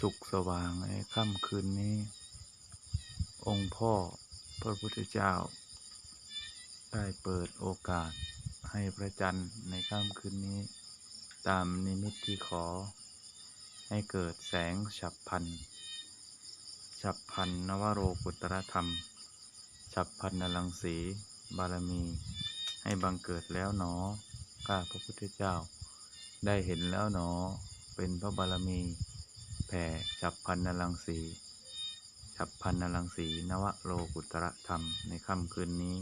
สุขสว่างในค่ำคืนนี้ องค์พ่อพระพุทธเจ้า ได้เปิดโอกาสให้พระจันทร์ในค่ำคืนนี้ ตามนิมิตที่ขอ ให้เกิดแสงฉับพันฉับพันนวโรกุตรธรรม ฉับพันนลังสีบารมี ให้บังเกิดแล้วหนอข้าพระพุทธเจ้า ได้เห็นแล้วหนอเป็นพระบารมี แผ่ฉับพันนลังสีฉับพันนลังสี นวโรกุตระธรรมในค่ำคืนนี้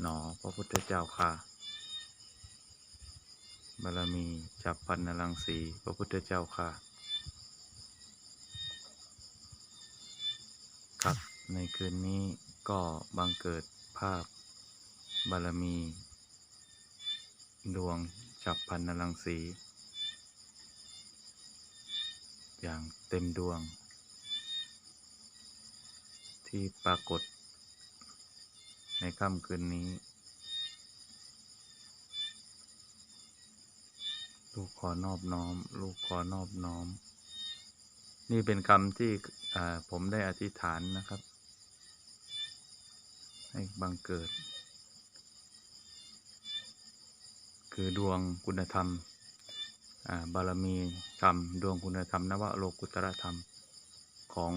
หนอพระพุทธเจ้าค่ะ บารมีฉับพันนลังสี พระพุทธเจ้าค่ะ ครับ ในคืนนี้ก็บังเกิดภาพ บารมี ดวงฉับพันนรังสี อย่างเต็มดวง ที่ปรากฏในค่ำคืนนี้ ลูกขอนอบน้อม ลูกขอนอบน้อม นี่เป็นคำที่ผมได้อธิษฐานนะครับ ให้บังเกิด คือดวงคุณธรรม บารมีธรรมดวงคุณธรรมนวโลกุตรธรรมของ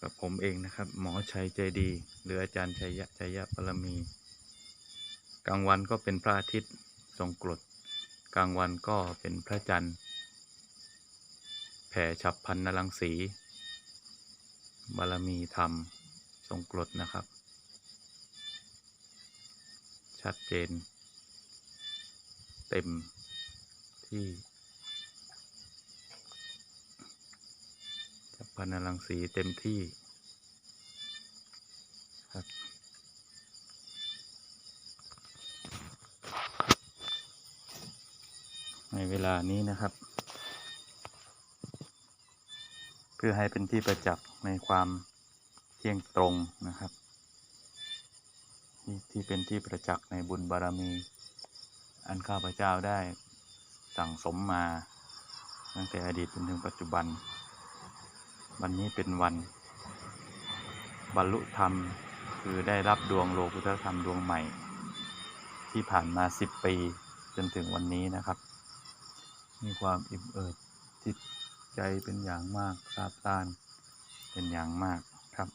กับผมเองนะครับ หมอชัยใจดีหรืออาจารย์ชัยยะชัยยะบารมี กลางวันก็เป็นพระอาทิตย์ทรงกรดกลางวันก็เป็นพระจันทร์ แผ่ฉับพันนรังสี บารมีธรรมทรงกรดนะครับ ชัดเจน เต็ม ที่ฉับพลันนรังสีเต็มที่ครับในเวลานี้นะครับ เพื่อให้เป็นที่ประจักษ์ในความเที่ยงตรงนะครับที่ที่เป็นที่ประจักษ์ในบุญบารมี อันข้าพเจ้าได้ สั่งสมมา ตั้งแต่อดีตจนถึงปัจจุบัน วันนี้เป็นวัน บรรลุธรรมคือได้รับดวงโลกุตธรรมดวงใหม่ ที่ผ่านมาสิบปีจนถึงวันนี้นะครับ มีความอิ่มเอิบจิตใจเป็นอย่างมากซาบซ่านเป็นอย่างมากครับ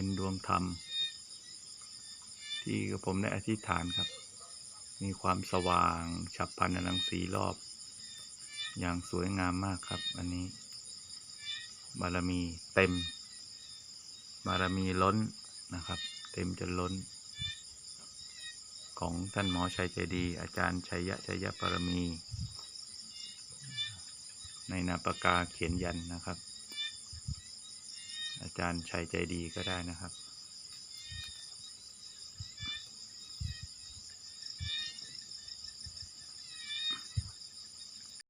เป็นดวงธรรม ที่ผมได้อธิษฐานครับ มีความสว่างฉับพลันรังสีรอบ อย่างสวยงามมากครับ อันนี้ บารมีเต็ม บารมีล้นนะครับ เต็มจนล้น ของท่านหมอชัยใจดี อาจารย์ชัยยะชัยยะบารมี ในนาปากาเขียนยันนะครับ อาจารย์ชัยใจดีก็ได้นะครับ